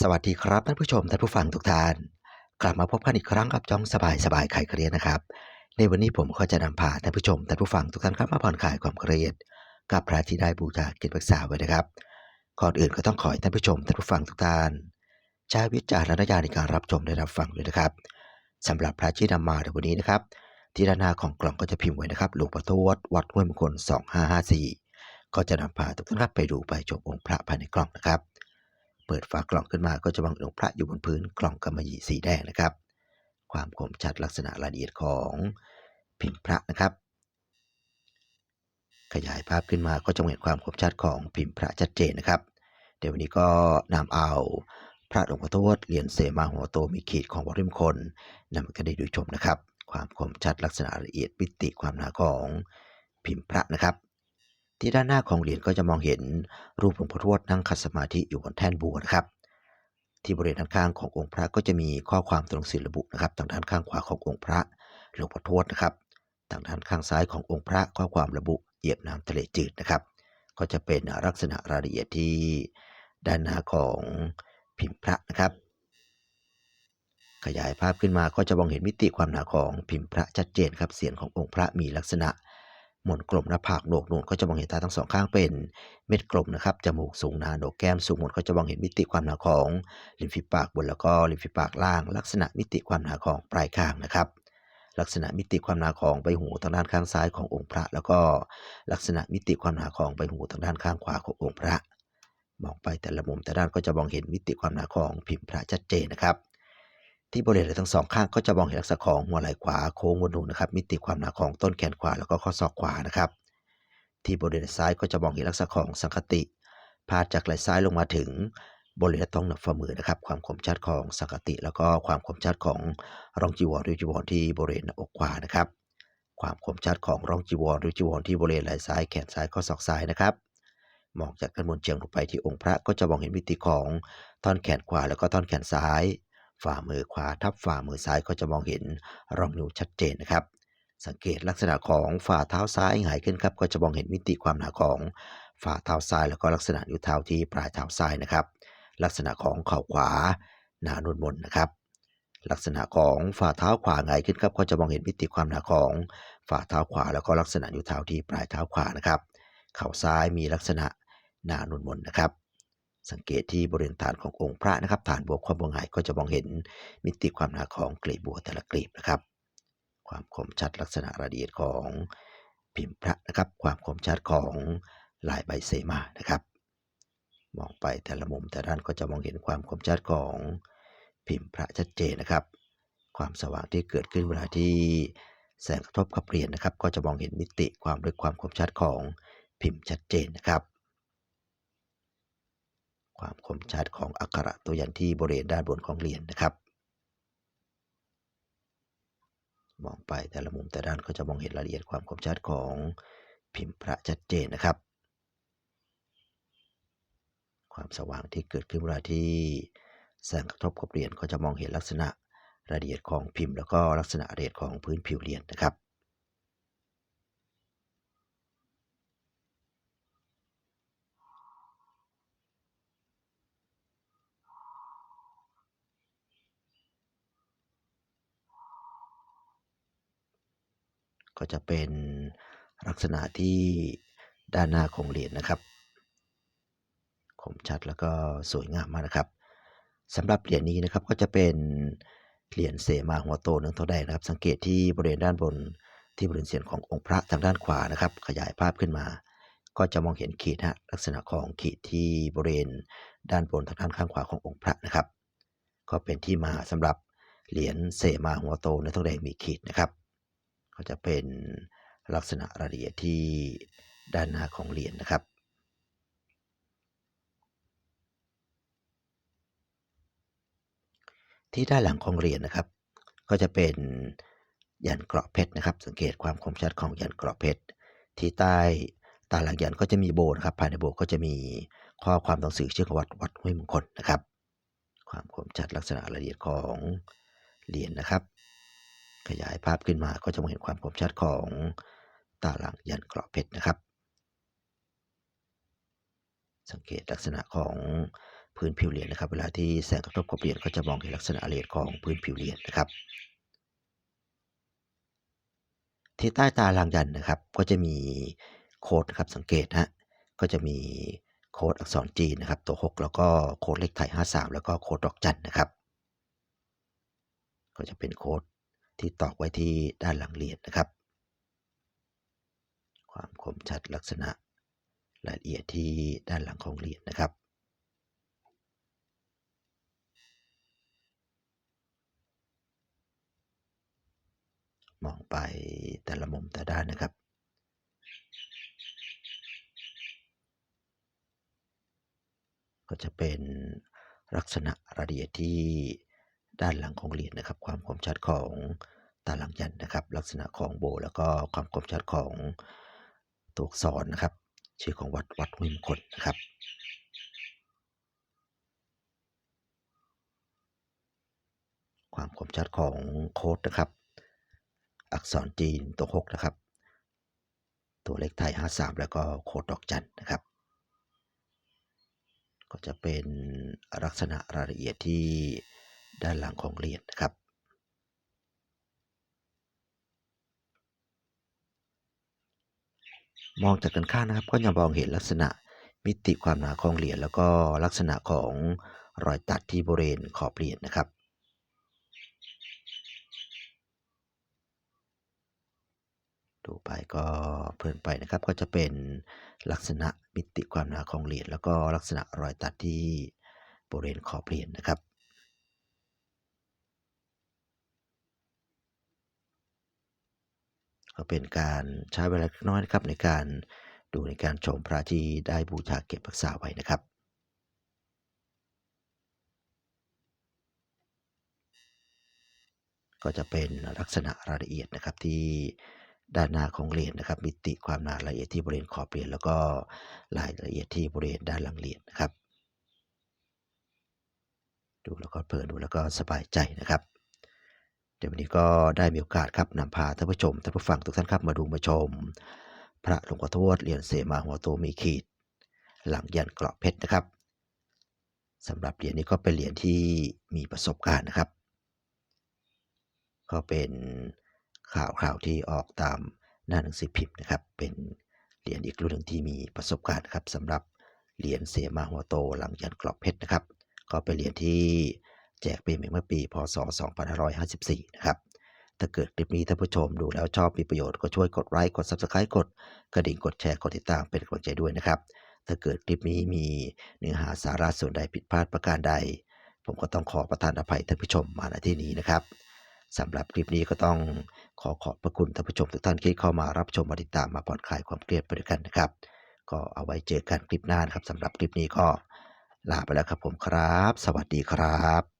สวัสดีครับท่านผู้ชมท่านผู้ฟังทุกท่าน กลับมาพบกันอีกครั้งกับจ้องสบายสบายไขเครียดนะครับ ในวันนี้ผมก็จะนำพาท่านผู้ชมท่านผู้ฟังทุกท่านครับมาผ่อนคลายความเครียด กับพระที่ได้บูชาเกียรติปรึกษาไว้นะครับก่อนอื่นก็ต้องขอให้ท่านผู้ชมท่านผู้ฟังทุกท่านใช้วิจารณญาณในการรับชมและรับฟังด้วยนะครับสำหรับพระที่นำมาในวันนี้นะครับ ที่ด้านหน้าของกล่องก็จะพิมพ์ไว้นะครับหลวงพ่อทวดวัดห้วยมงคล2554 ก็จะนำพาทุกท่านครับไปดูไปชมองค์พระภายในกล่องนะครับ เปิดฝากล่องขึ้นมาก็จะวางองค์พระอยู่บนพื้นกล่องกำมะหยี่สีแดงนะครับ ความคมชัดลักษณะรายละเอียดของพิมพ์พระนะครับ ขยายภาพขึ้นมาก็จะเห็นความคมชัดของพิมพ์พระชัดเจนนะครับ เดี๋ยววันนี้ก็นำเอาพระหลวงพ่อทวดเหรียญเสมาหัวโตมีขีดของวัดริมคนนำมากันได้ดูชมนะครับ ความคมชัดลักษณะละเอียดมิติความหนาของพิมพ์พระนะครับ ที่ด้านหน้าของเหรียญก็จะมองเห็นรูปหลวงพ่อทวดนั่งคัดสมาธิอยู่บนแท่นบัวนะครับ ที่บริเวณด้านข้างขององค์พระก็จะมีข้อความตรงศิลระบุนะครับทางด้านข้างขวาขององค์พระหลวงพ่อทวดนะครับทางด้านข้างซ้ายขององค์พระข้อความระบุเหยียบน้ำทะเลจืดนะครับ ก็จะเป็นลักษณะรายละเอียดที่ด้านหน้าของพิมพ์พระนะครับ ขยายภาพขึ้นมาก็จะมองเห็นมิติความหนาของพิมพ์พระชัดเจนครับเสียงขององค์พระมีลักษณะ หมนกลมหน้าผากโหนกนูนก็จะมองเห็นตาทั้งสองข้างเป็นเม็ดกลมนะครับจมูกสูงหนาโหนกแก้มสูงหมดก็จะมองเห็นมิติความหนาของริมฝีปากบนแล้วก็ริมฝีปากล่าง ลักษณะมิติความหนาของปลายคางนะครับลักษณะมิติความหนาของใบหูทางด้านข้างซ้ายขององค์พระ แล้วก็ลักษณะมิติความหนาของใบหูทางด้านข้างขวาขององค์พระ มองไปแต่ละมุมแต่ด้านก็จะมองเห็นมิติความหนาของพิมพ์พระชัดเจนนะครับ ที่บริเวณทั้งสองข้างก็จะมองเห็นลักษณะของหัวไหล่ขวาโค้งบนนูนนะครับ มิติความหนาของต้นแขนขวาแล้วก็ข้อศอกขวานะครับ ที่บริเวณซ้ายก็จะมองเห็นลักษณะของสังคติ พาดจากไหล่ซ้ายลงมาถึงบริเวณท้องหนับฝ่ามือนะครับ ความคมชัดของสังคติ แล้วก็ความคมชัดของรองจีวรหรือจีวรที่บริเวณอกขวานะครับ ความคมชัดของรองจีวรหรือจีวรที่บริเวณไหล่ซ้ายแขนซ้ายข้อศอกซ้ายนะครับมองจากด้านบนเฉียงลงไปที่องค์พระก็จะมองเห็นมิติของท่อนแขนขวาแล้วก็ท่อนแขนซ้าย ฝ่ามือขวาทับฝ่ามือซ้ายก็จะมองเห็นรองนิ้วชัดเจนนะครับ สังเกตลักษณะของฝ่าเท้าซ้ายหงายขึ้นครับ ก็จะมองเห็นมิติความหนาของฝ่าเท้าซ้าย แล้วก็ลักษณะนิ้วเท้าที่ปลายเท้าซ้ายนะครับ ลักษณะของเข่าขวาหนานุนมนนะครับ ลักษณะของฝ่าเท้าขวาหงายขึ้นครับ ก็จะมองเห็นมิติความหนาของฝ่าเท้าขวา แล้วก็ลักษณะนิ้วเท้าที่ปลายเท้าขวานะครับ เข่าซ้ายมีลักษณะหนานุนมนนะครับ สังเกตที่บริเวณฐานขององค์พระนะครับ ฐานบวกความบวงหายก็จะมองเห็นมิติความหนาของกลีบบัวแต่ละกลีบนะครับ ความคมชัดลักษณะรายละเอียดของพิมพ์พระนะครับ ความคมชัดของลายใบเสมานะครับ มองไปแต่ละมุมแต่ด้านก็จะมองเห็นความคมชัดของพิมพ์พระชัดเจนนะครับ ความสว่างที่เกิดขึ้นเวลาที่แสงกระทบกับเหรียญนะครับ ก็จะมองเห็นมิติความลึกความคมชัดของพิมพ์ชัดเจนนะครับ ความคมชัดของอักขระตัวยันที่บริเวณด้านบนของเหรียญนะครับ มองไปแต่ละมุมแต่ด้านก็จะมองเห็นรายละเอียดความคมชัดของพิมพ์พระชัดเจนนะครับ ความสว่างที่เกิดขึ้นเวลาที่แสงกระทบกับเหรียญก็จะมองเห็นลักษณะรายละเอียดของพิมพ์ แล้วก็ลักษณะรายละเอียดของพื้นผิวเหรียญนะครับ ก็จะเป็นลักษณะที่ด้านหน้าของเหรียญนะครับคมชัดแล้วก็สวยงามมากนะครับสำหรับเหรียญนี้นะครับก็จะเป็นเหรียญเสมาหัวโตเนื้อทองแดงนะครับ สังเกตที่บริเวณด้านบนที่บริเวณเสียนขององค์พระทางด้านขวานะครับ ขยายภาพขึ้นมา ก็จะมองเห็นขีดฮะลักษณะของขีดที่บริเวณด้านบนทางด้านข้างขวาขององค์พระนะครับ ก็เป็นที่มาสำหรับเหรียญเสมาหัวโตเนื้อทองแดงมีขีดนะครับ ก็จะเป็นลักษณะรายละเอียดที่ด้านหน้าของเหรียญนะครับ ที่ด้านหลังของเหรียญนะครับ ก็จะเป็นยันเกราะเพชรนะครับ สังเกตความคมชัดของยันเกราะเพชรที่ใต้ตาหลังยันก็จะมีโบนะครับ ภายในโบก็จะมีข้อความต้องสื่อเชื่อวัดวัดห้วยมงคลนะครับ ความคมชัดลักษณะรายละเอียดของเหรียญนะครับ ขยายภาพขึ้นมาก็จะมองเห็นความคมชัดของตาหลังยันเกราะเพชรนะครับ สังเกตลักษณะของพื้นผิวเหรียญนะครับ เวลาที่แสงกระทบกับเหรียญก็จะมองเห็นลักษณะเหรียญของพื้นผิวเหรียญนะครับ ที่ใต้ตาลางยันนะครับ ก็จะมีโค้ดนะครับสังเกตฮะก็จะมีโค้ดอักษรจีนนะครับ ตัว 6 แล้วก็โค้ดเลขไทย 53 แล้วก็โค้ดดอกจันนะครับ ก็จะเป็นโค้ด ที่ตอกไว้ที่ด้านหลังเหรียญนะครับ ความคมชัดลักษณะรายละเอียดที่ด้านหลังของเหรียญนะครับ มองไปแต่ละมุมแต่ด้านนะครับก็จะเป็นลักษณะรายละเอียดที่ ด้านหลังของเหรียญนะครับ ความคมชัดของตาหลังยันนะครับ ลักษณะของโบแล้วก็ความคมชัดของตัวอักษรนะครับ ชื่อของวัดวัดห้วยมงคลนะครับความคมชัดของโค้ดนะครับ อักษรจีนตัว6นะครับ ตัวเลขไทย 53 แล้วก็โค้ดดอกจันนะครับ ก็จะเป็นลักษณะรายละเอียดที่ ด้านหลังของเหรียญนะครับ มองจากกันข้างนะครับ ก็จะมองเห็นลักษณะมิติความหนาของเหรียญแล้วก็ลักษณะของรอยตัดที่บริเวณขอบเหรียญนะครับดูไปก็เพลินไปนะครับก็จะเป็นลักษณะมิติความหนาของเหรียญแล้วก็ลักษณะรอยตัดที่บริเวณขอบเหรียญนะครับ ก็เป็นการใช้เวลาเล็กน้อยนะครับในการดูในการชมพระที่ได้บูชาเก็บรักษาไว้นะครับก็จะเป็นลักษณะรายละเอียดนะครับที่ด้านหน้าของเหรียญนะครับ มิติความหนาละเอียดที่บริเวณขอบเหรียญแล้วก็รายละเอียดที่บริเวณด้านหลังเหรียญนะครับ ดูแล้วก็เพลินดูแล้วก็สบายใจนะครับ เดี๋ยววันนี้ก็ได้มีโอกาสครับนำพาท่านผู้ชมท่านผู้ฟังทุกท่านครับมาดูมาชม พระหลวงพ่อทวดเหรียญเสมาหัวโตมีขีด หลังยันเกราะเพชรนะครับสำหรับเหรียญนี้ก็เป็นเหรียญที่มีประสบการณ์นะครับ ก็เป็นข่าวข่าวที่ออกตามหน้าหนังสือพิมพ์นะครับ เป็นเหรียญอีกรุ่นหนึ่งที่มีประสบการณ์ครับสำหรับเหรียญเสมาหัวโตหลังยันเกราะเพชรนะครับ ก็เป็นเหรียญที่ แจกไปเมื่อปี พศ 2554 นะครับ ถ้าเกิดคลิปนี้ท่านผู้ชมดูแล้วชอบมีประโยชน์ก็ช่วยกดไลค์กด Subscribe กดกระดิ่งกดแชร์กดติดตามเป็นกำลังใจด้วยนะครับ ถ้าเกิดคลิปนี้มีเนื้อหาสาระส่วนใดผิดพลาดประการใด ผมก็ต้องขอประทานอภัยท่านผู้ชมมาณที่นี้นะครับสำหรับคลิปนี้ก็ต้องขอขอบพระคุณท่านผู้ชมทุกท่านที่เข้ามารับชมมาติดตามมาผ่อนคลายความเครียดไปด้วยกันนะครับ ก็เอาไว้เจอกันคลิปหน้านะครับสำหรับคลิปนี้ก็ลาไปแล้วครับผมครับ สวัสดีครับ